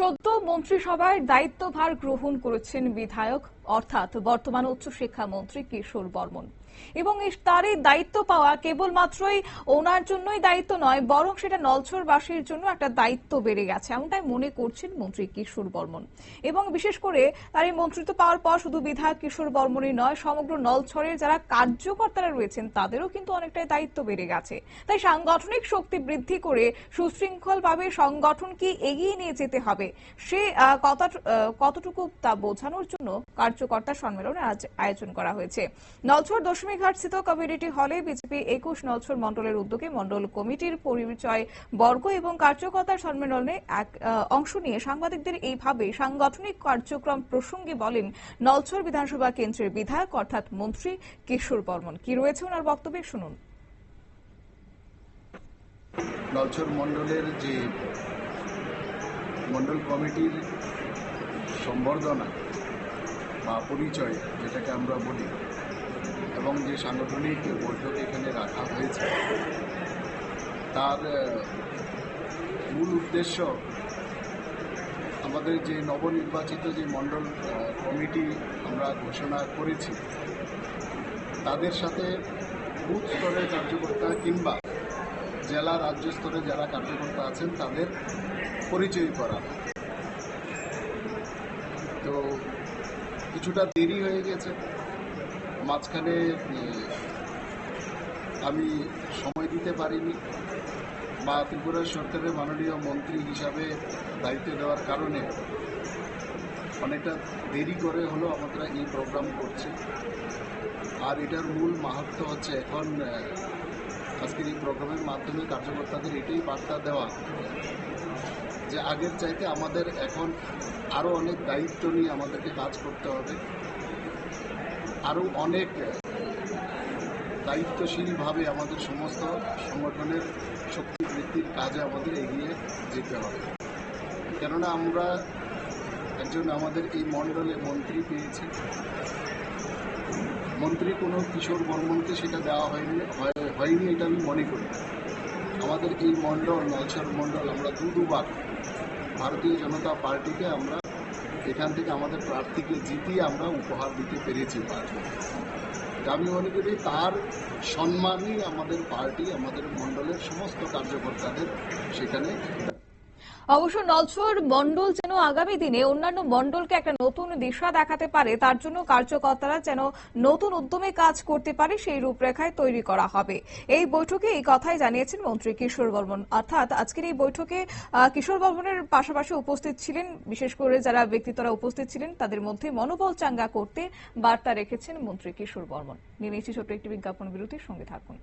সদ্য মন্ত্রিসভার দায়িত্বভার গ্রহণ করেছেন বিধায়ক অর্থাৎ বর্তমান উচ্চশিক্ষা মন্ত্রী কিশোর বর্মন। এবং এই তারই দায়িত্ব পাওয়া কেবলমাত্রই ওনার জন্যই দায়িত্ব নয়, বরং সেটা নলছরবাসীর জন্য একটা দায়িত্ব বেড়ে গেছে, এমনটাই মনে করছেন মন্ত্রী কিশোর বর্মন। এবং বিশেষ করে তার এই মন্ত্রিত্ব পাওয়ার পর শুধু বিধায়ক কিশোর বর্মনই নয়, সমগ্র নলছরের যারা কার্যকর্তারা রয়েছেন তাদেরও কিন্তু অনেকটাই দায়িত্ব বেড়ে গেছে। তাই সাংগঠনিক শক্তি বৃদ্ধি করে সুশৃঙ্খলভাবে সংগঠনকে এগিয়ে নিয়ে যেতে হবে। সে কতটুকু তা বোঝানোর জন্য কার্যকর্তা সম্মেলন আজ আয়োজন করা হয়েছে। নলছর দশমীঘাট স্থিত কমিউনিটি হলে বিজেপি একুশ নলছর মন্ডলের উদ্যোগে মন্ডল কমিটির পরিচয় বর্গ এবং কার্যকর্তার সম্মেলনে এক অংশ নিয়ে সাংবাদিকদের এইভাবে সাংগঠনিক কার্যক্রম প্রসঙ্গে বলেন, নলছর বিধানসভা কেন্দ্রের বিধায়ক অর্থাৎ মন্ত্রী কিশোর বর্মন। কি রয়েছে ওনার বক্তব্যে শুনুন। নলছর মণ্ডলের যে মণ্ডল কমিটির সম্বর্ধনা বা পরিচয়, যেটাকে আমরা বলি, এবং যে সাংগঠনিক বৈঠক এখানে রাখা হয়েছে, তার মূল উদ্দেশ্য আমাদের যে নবনির্বাচিত যে মণ্ডল কমিটি আমরা ঘোষণা করেছি, তাদের সাথে বুথ স্তরের কার্যকর্তা কিংবা জেলা রাজ্য স্তরে যারা কার্যকর্তা আছেন, তাদের পরিচয় করা। তো কিছুটা দেরি হয়ে গেছে। মাঝখানে আমি সময় দিতে পারিনি। বা ত্রিপুরা সরকারের মাননীয় মন্ত্রী হিসাবে দায়িত্ব দেওয়ার কারণে অনেকটা দেরি করে হলেও আমরা এই প্রোগ্রাম করছি। আর এটার মূল মাহাত্ম হচ্ছে এখন আজকের এই প্রোগ্রামের মাধ্যমে কার্যকর্তাদের এটাই বার্তা দেওয়া যে আগের চাইতে আমাদের এখন আরও অনেক দায়িত্ব নিয়ে আমাদেরকে কাজ করতে হবে। আরও অনেক দায়িত্বশীলভাবে আমাদের সমস্ত সংগঠনের শক্তি বৃদ্ধির কাজে আমাদের এগিয়ে যেতে হবে। কেননা আমরা একজন আমাদের এই মণ্ডলে মন্ত্রী পেয়েছি। মন্ত্রী কোনো কিশোর বর্মনকে সেটা দেওয়া হয়নি হয়- হয়নি এটা আমি মনে করি আমাদের এই মণ্ডল নলছর মণ্ডল আমরা দু দুবার ভারতীয় জনতা পার্টিকে আমরা এখান থেকে আমাদের প্রার্থীকে জিতিয়ে আমরা উপহার দিতে পেরেছি পার্টি আমি মনে করি তার সম্মানই আমাদের পার্টি, আমাদের মণ্ডলের সমস্ত কার্যকর্তাদের সেখানে অবশ্য নলছর মন্ডল যেন আগামী দিনে অন্যান্য মন্ডলকে একটা নতুন দিশা দেখাতে পারে, তার জন্য কার্যকর্তারা যেন নতুন উদ্যমে কাজ করতে পারে, সেই রূপরেখায় তৈরি করা হবে। এই বৈঠকে এই কথাই জানিয়েছেন মন্ত্রী কিশোর বর্মন। অর্থাৎ আজকের এই বৈঠকে কিশোর বর্মনের পাশাপাশি উপস্থিত ছিলেন, বিশেষ করে যারা ব্যক্তিত্বরা উপস্থিত ছিলেন, তাদের মধ্যে মনোবল চাঙ্গা করতে বার্তা রেখেছেন মন্ত্রী কিশোর বর্মন। নিয়ে নিচ্ছি ছোট্ট একটি বিজ্ঞাপন বিরতির সঙ্গে থাকুন।